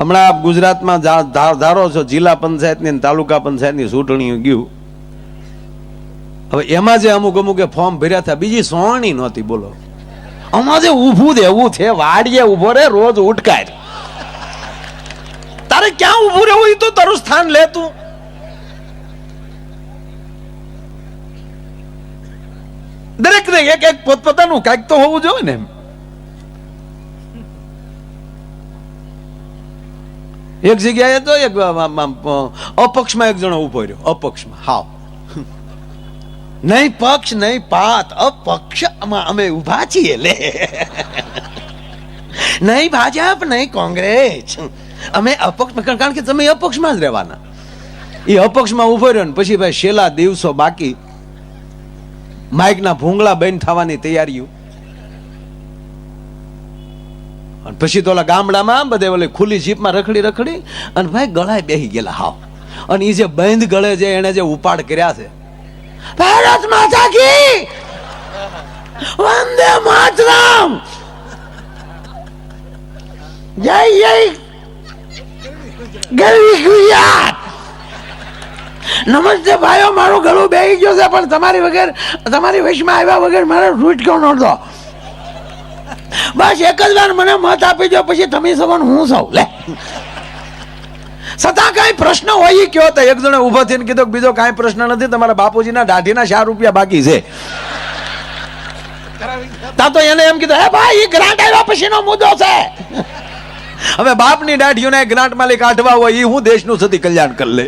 હમણાં ગુજરાતમાં ધારો છો, જિલ્લા પંચાયતની તાલુકા પંચાયતની ચૂંટણી ગયું. હવે એમાં જે અમુક અમુકે ફોર્મ ભર્યા હતા બીજી સોણી નહોતી, બોલો. આમાં જે ઊભું એવું છે, વાડીએ ઊભો રે, રોજ ઉટકાય તારે ક્યાં ઊભું રહેવું એ તો તારું સ્થાન લે તું. દરેક ને એક એક પોતપોતાનું કાંઈક તો હોવું જોઈએ ને એમ. એક જગ્યાએ તો એક અપક્ષમાં એક જણો ઊભો રહ્યો. અપક્ષમાં. હાવ. નહીં પક્ષ, નહીં પાત. અપક્ષમાં અમે ઊભા છીએ લે. નહીં ભાજપ, નહીં કોંગ્રેસ. અમે અપક્ષ, કારણ કે તમે અપક્ષમાં જ રહેવાના. એ અપક્ષમાં ઊભો રહ્યો ને પછી ભાઈ છેલ્લા દિવસો બાકી માઇકના ભૂંગળા બેન થવાની તૈયારીઓ. અને પછી તો ઓલા ગામડામાં બધે ઓલી ખુલ્લી જીપમાં રખડી રખડી અને ભાઈ ગળાએ બેહી ગયેલા હાવ. અને એ જે બંધ ગળે છે એને જે ઉપાડ કર્યા છે. ભારત માતા કી! વંદે માતરમ! જય જય ગરવી ગુજરાત! નમસ્તે ભાઈઓ, મારું ગળું બેહી ગયો છે, પણ તમારી વગર, તમારી વશમાં આવ્યા વગર મારે રૂટ કહો નહોતો. બસ એક જ વાર મને મત આપી દો પછી તમે સવન હું સૌ લે. છતાં કાંઈ પ્રશ્ન હોય કયો તો? એક જણે ઊભા થઈને કીધો બીજો કાંઈ પ્રશ્ન નથી, તમારા બાપુજીના દાઢીના ચાર રૂપિયા બાકી છે. તા તો એને એમ કીધું, હે ભાઈ એ ગ્રાન્ટ આવ્યા પછીનો મુદ્દો છે. હવે બાપની દાઢીઓને ગ્રાન્ટ માલિક કાઢવા હોય એ હું દેશનું સતી કલ્યાણ કરી લે.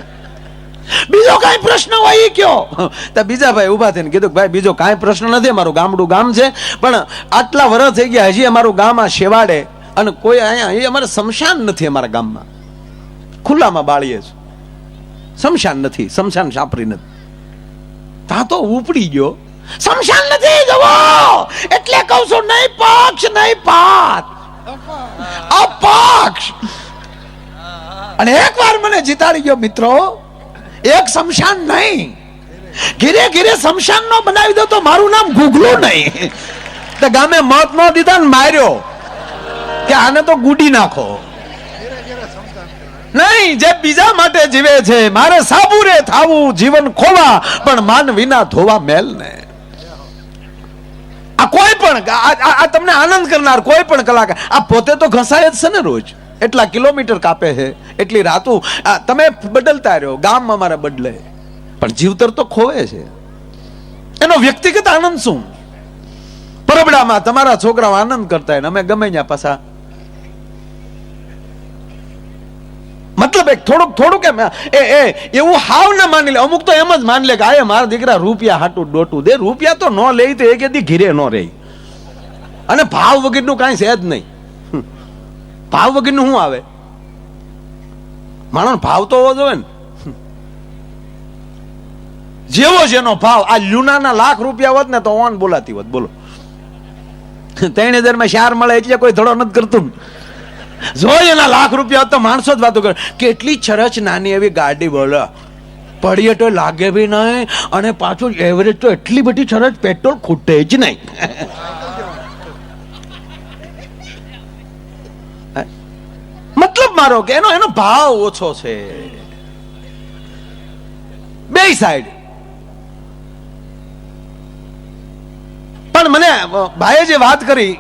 બીજો કાંઈ પ્રશ્ન હોય એ કયો? તો બીજા ભાઈ ઊભા થઈને કીધું ભાઈ, બીજો કાંઈ પ્રશ્ન નથી, અમારું ગામડું ગામ છે, પણ આટલા વર્ષ થઈ ગયા, હજી અમારું ગામ આ શેવાડે અને કોઈ અહીંયા, એ અમારે શમશાન નથી અમારા ગામમાં. ખુલ્લામાં બાળીએ છે શમશાન નથી, શમશાન સાપરી નથી. તા તો ઉપડી ગયો. શમશાન નથી જવો એટલે કહું છું, નહીં પક્ષ, નહીં પાત. અપક્ષ. અને એકવાર મને જીતાડી ગયો, મિત્રો. એક શમશાન નહીં. ઘીરે ઘીરે શમશાન નો બનાવી દો તો મારું નામ ગુગલું નહીં. તો ગામે મત ન દીધા ને માર્યો કે આને તો ગુડી નાખો. નહીં, જે બીજા માટે જીવે છે, મારે સાબુરે થાવું, જીવન ખોવા, પણ માન વિના ધોવા મેલ ને. આ કોઈ પણ આ- તમને આનંદ કરનાર કોઈ પણ કલાકાર. આ પોતે તો ઘસાય જ છે ને રોજ. એટલા કિલોમીટર કાપે છે, એટલી રાતું તમે બદલતા રહ્યો, ગામ અમારે બદલે. પણ જીવતર તો ખોવે છે. એનો વ્યક્તિગત આનંદ શું? પરબડામાં તમારા છોકરાઓ આનંદ કરતા હોય અમે ગમે ત્યાં પાછા. મતલબ એક થોડુંક થોડુંક એમ, એ એ, એવું હાવ ના માની લે. અમુક તો એમ જ માની લે કે આ મારા દીકરા રૂપિયા હાટું ડોટું દે. રૂપિયા તો ન લે તો એક દી ઘીરે ન રહે અને ભાવ વગેરેનું કાંઈ છે જ નહીં. ભાવ વગરનું શું આવે? માણસ ભાવ તો હોવો જોઈએ ને. જેવો જેનો ભાવ, આ લુનાના લાખ રૂપિયા હોત ને તો ઓન બોલાતી હોત, બોલો. ત્રણ હજારમાં ચાર મળે એટલે કોઈ ધડો નથી કરતું જો એના લાખ રૂપિયા તો માણસો જ વાતો કરે. કેટલી છરચ નાની એવી ગાડી બોલો. પડીએ તો લાગે બી નહીં અને પાછું એવરેજ તો એટલી બધી ચરચ પેટ્રોલ ખૂટે જ નહીં. મતલબ મારો કે એનો એનો ભાવ ઓછો છે. બે સાઈડ પણ મને ભાઈએ જે વાત કરી,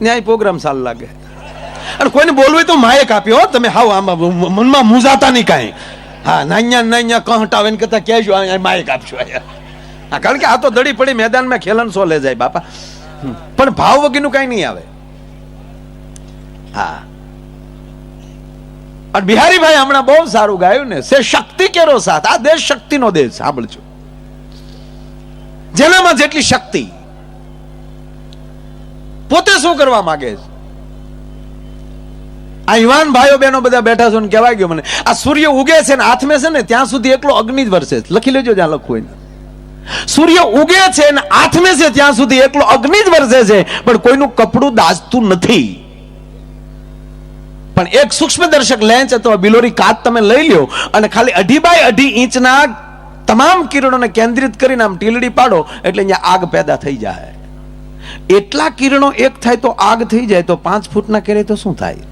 ન્યાય પ્રોગ્રામ સાલ લાગે. અને કોઈને બોલવું તો માયક આપ્યો હો, તમે હાવ આમાં મનમાં મૂંઝાતા નહીં કાંઈ. હા નાન્યા નાન્યા કહટાવે ને કરતા કહેજો આપજો અહીંયા. હા, કારણ કે આ તો દડી પડી મેદાનમાં ખેલન સો લે જાય, બાપા. પણ ભાવ વગીનું કાંઈ નહીં આવે. હા. અને બિહારીભાઈ હમણાં બહુ સારું ગાયું ને, સે શક્તિ કેરો સાથ. આ દેશ શક્તિનો દેશ, સાંભળજો. જેનામાં જેટલી શક્તિ, પોતે શું કરવા માંગે છે? આ યુવાન ભાઈઓ બહેનો બધા બેઠા છો ને કહેવાય ગયો મને, આ સૂર્ય ઉગે છે ને, હાથમે છે ને, ત્યાં સુધી એકલો અગ્નિ જ વરસે લખી લેજો જ્યાં લખવું હોય સૂર્ય ઉગે છે ને, હાથમે છે, ત્યાં સુધી એકલો અગ્નિ જ વરસે છે. પણ કોઈનું કપડું દાજતું નથી. પણ એક સૂક્ષ્મદર્શક લેન્સ અથવા બિલોરી કાચ તમે લઈ લ્યો અને ખાલી અઢી બાય અઢી ઇંચના તમામ કિરણોને કેન્દ્રિત કરીને આમ ટીલડી પાડો એટલે અહીંયા આગ પેદા થઈ જાય. એટલા કિરણો એક થાય તો આગ થઈ જાય, તો પાંચ ફૂટના કેરે તો શું થાય?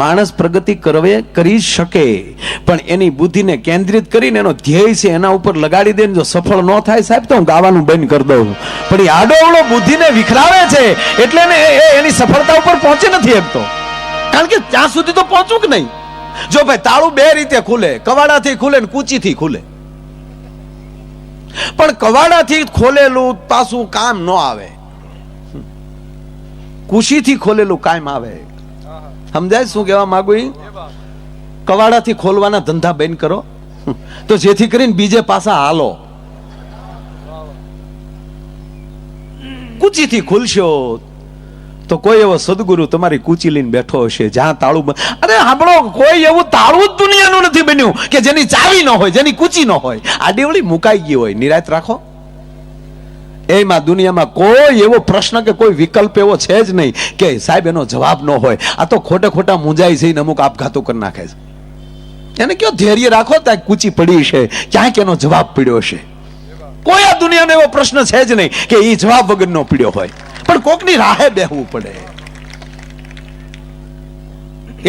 માણસ પ્રગતિ કરવે, કરી શકે, પણ એની બુદ્ધિને કેન્દ્રિત કરીને એનો ધ્યેય છે એના ઉપર લગાડી દે જો સફળ ન થાય સાહેબ, તો હું ગાવાનું બંધ કરી દઉં. પણ એ આડોવડો બુદ્ધિને વિખરાવે છે, એટલે એની સફળતા ઉપર પહોંચી નથી શકતો કારણ કે ત્યાં સુધી તો પહોંચવું કે નહીં? જો ભાઈ તાળું બે રીતે ખુલે, કવાડાથી ખુલે ને કૂચીથી ખુલે. પણ કવાડાથી ખોલેલું પાછું કામ ન આવે. કુશીથી ખોલેલું કામ આવે. સમજાય શું કહેવા માંગુ એ કવાડાથી ખોલવાના ધંધા બેન કરો. તો જેથી કરીને બીજે પાસા હાલો. કુચીથી ખુલશો તો કોઈ એવો સદગુરુ તમારી કૂચી લઈને બેઠો હશે, જ્યાં તાળું અરે સાંભળો, કોઈ એવું તાળું જ દુનિયાનું નથી બન્યું કે જેની ચાવી ન હોય, જેની કૂચી ન હોય. આ ડેવળી મુકાઈ ગઈ હોય નિરાત રાખો. એમાં દુનિયામાં કોઈ એવો પ્રશ્ન કે કોઈ વિકલ્પ એવો છે જ નહીં કે સાહેબ, એનો જવાબ ન હોય. આ તો ખોટે ખોટા મુંજાઈ જઈને અમુક આપઘાતો કરી નાખે છે. એને કયો ધૈર્ય રાખો, ત્યાં કૂચી પડી છે, ક્યાંક એનો જવાબ પીડ્યો છે કોઈ આ દુનિયાનો એવો પ્રશ્ન છે જ નહીં કે એ જવાબ વગરનો પીડ્યો હોય. પણ કોકની રાહે બેહવું પડે.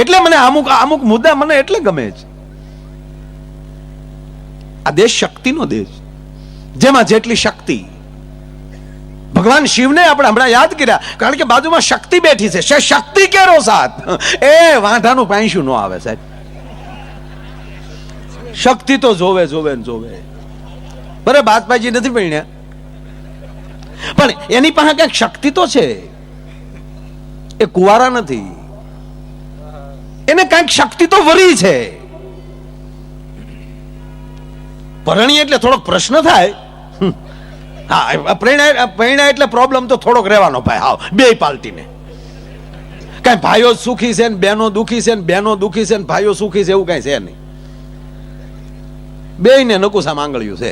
એટલે મને અમુક અમુક મુદ્દા મને એટલે ગમે છે. આ દેશ શક્તિનો દેશ જેમાં જેટલી શક્તિ. ભગવાન શિવને આપણે હમણાં યાદ કર્યા, કારણ કે બાજુમાં શક્તિ બેઠી છે. શક્તિ કેરો સાથ એ વાંઢાનું પાંચું ન આવે સાહેબ. શક્તિ તો જોવે જોવે ને જોવે. બરે બાજપાજી નથી ભણ્યા. પણ એની પાસે કંઈક શક્તિ તો છે. એ કુવારા નથી. એને કંઈક શક્તિ તો વરી છે. પરણી એટલે થોડોક પ્રશ્ન થાય. હા પ્રેરણા પ્રેરણા એટલે પ્રોબ્લેમ તો થોડોક રહેવાનો ભાઈ. હાવ, બે પાર્ટીને કઈ ભાઈઓ સુખી છે ને બહેનો દુખી છે ને બહેનો દુખી છે ને ભાઈઓ સુખી છે એવું કઈ છે નહીં. બે ને નકુસા માંગળ્યું છે.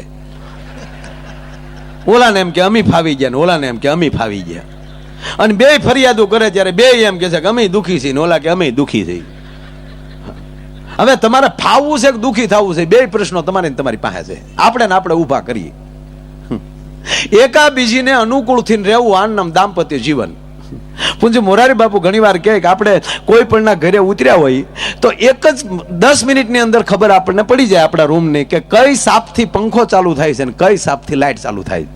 ઓલાને એમ કે અમી ફાવી ગયા ને ઓલાને એમ કે અમી ફાવી ગયા. અને બે ફરિયાદો કરે ત્યારે બે એમ કે છે કે અમે દુઃખી છીએ ઓલા કે અમે દુઃખી છીએ હવે તમારે ફાવવું છે કે દુઃખી થવું છે? બે પ્રશ્નો તમારે તમારી પાસે છે. આપણે ને આપણે ઊભા કરીએ. એકા બીજીને અનુકૂળ થઈને રહેવું આનંદ દાંપત્ય જીવન. પૂંજ મોરારી બાપુ ઘણીવાર કહે કે આપણે કોઈ પણના ઘરે ઉતર્યા હોય તો એક જ દસ મિનિટની અંદર ખબર આપણને પડી જાય આપણા રૂમની કે કઈ સાપથી પંખો ચાલુ થાય છે ને કઈ સાપથી લાઇટ ચાલુ થાય.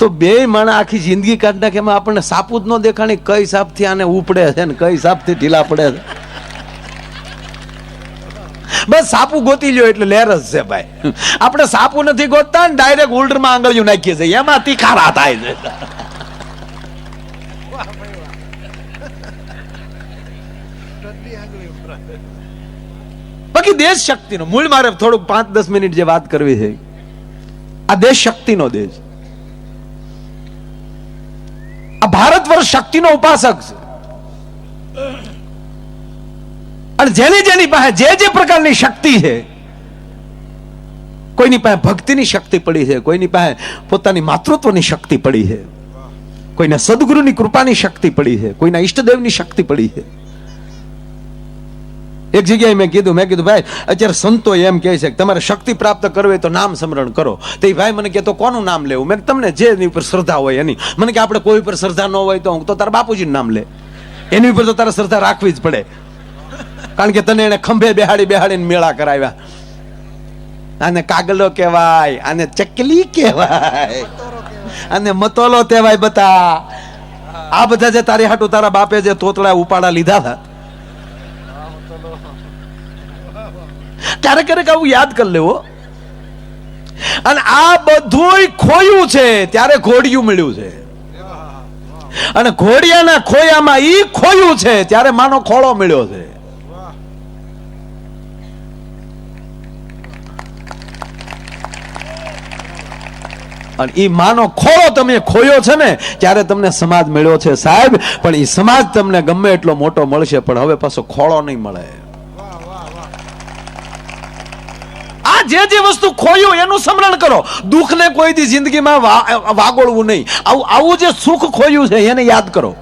તો બે માણસ આખી જિંદગી કાઢ નાખે એમાં આપણને સાપુ જ ન દેખાણી કઈ સાપથી આને ઉપડે છે ને કઈ સાપથી ઢીલા પડે છે. બસ સાપુ ગોતી લ્યો એટલે લહેર જ છે ભાઈ. આપણે સાપુ નથી ગોતતા ને ડાયરેક્ટ ઉલ્ટરમાં આંગળીઓ નાખીએ છીએ. એમાં તીખારા થાય છે. બાકી દેશ શક્તિનો, મૂળ મારે થોડુંક પાંચ દસ મિનિટ જે વાત કરવી છે, આ દેશ શક્તિનો દેશ. આ ભારત વર્ષ શક્તિનો ઉપાસક છે. અને જેની જેની પાસે જે જે પ્રકારની શક્તિ છે, કોઈની પાસે ભક્તિની શક્તિ પડી છે, કોઈની પાસે પોતાની માતૃત્વની શક્તિ પડી છે, કોઈને સદગુરુની કૃપાની શક્તિ પડી છે, કોઈના ઈષ્ટદેવની શક્તિ પડી છે. એક જગ્યાએ મેં કીધું મેં કીધું, ભાઈ, અત્યારે સંતો એમ કહે છે કે તમારે શક્તિ પ્રાપ્ત કરવી તો નામ સ્મરણ કરો. તો એ ભાઈ મને કહેતો કોનું નામ લેવું? મેં તમને જે એની ઉપર શ્રદ્ધા હોય એની. મને કે આપણે કોઈ ઉપર શ્રદ્ધા ન હોય તો હું તો તારા બાપુજીનું નામ લે. એની ઉપર તો તારે શ્રદ્ધા રાખવી જ પડે. કારણ કે તને એને ખંભે બેહાડી બેહાડીને મેળા કરાવ્યા. આને કાગલો કહેવાય, આને ચકલી કહેવાય, આને મતોલો કહેવાય, બતા. આ બધા જે તારી હાટું તારા બાપે જે તોતળા ઉપાડા લીધા હતા ક્યારેક ક્યારેક આવું યાદ કરી લેવો. અને આ બધુંય ખોયું છે, ત્યારે ઘોડિયું મળ્યું છે. અને ઘોડિયાના ખોયામાં ઈ ખોયું છે, ત્યારે માનો ખોળો મળ્યો છે. અને એ માનો ખોળો તમે ખોયો છે ને, ત્યારે તમને સમાજ મળ્યો છે સાહેબ. પણ એ સમાજ તમને ગમે એટલો મોટો મળશે, પણ હવે પાછો ખોળો નહીં મળે. જે જે વસ્તુ ખોયું એનું સ્મરણ કરો. દુઃખને કોઈ દી જિંદગીમાં વાગોળવું નહીં. આવું આવું જે સુખ ખોયું છે એને યાદ કરો.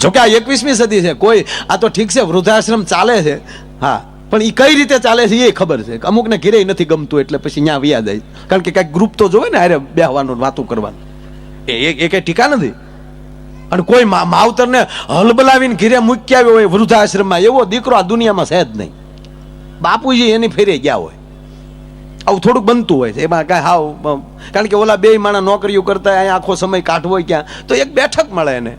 જોકે આ એકવીસમી સદી છે. કોઈ, આ તો ઠીક છે, વૃદ્ધાશ્રમ ચાલે છે. હા, પણ એ કઈ રીતે ચાલે છે એ ખબર છે. અમુકને ઘેરે નથી ગમતું, એટલે પછી ત્યાં વ્યા જાય કારણ કે કાંઈક ગ્રુપ તો જોવે ને અરે બેહવાનું વાતું કરવાનું. એ એ કઈ ટીકા નથી. અને કોઈ માવતરને હલબલાવીને ઘીરે મૂકી આવ્યો હોય વૃદ્ધાશ્રમમાં, એવો દીકરો આ દુનિયામાં છે જ નહીં. બાપુજી એની ફેરે ગયા હોય. આવું થોડુંક બનતું હોય છે. એમાં કાંઈ હાવ કારણ કે ઓલા બે માણા નોકરીઓ કરતા અહીંયા આખો સમય કાઢવો હોય ક્યાં, તો એક બેઠક મળે એને.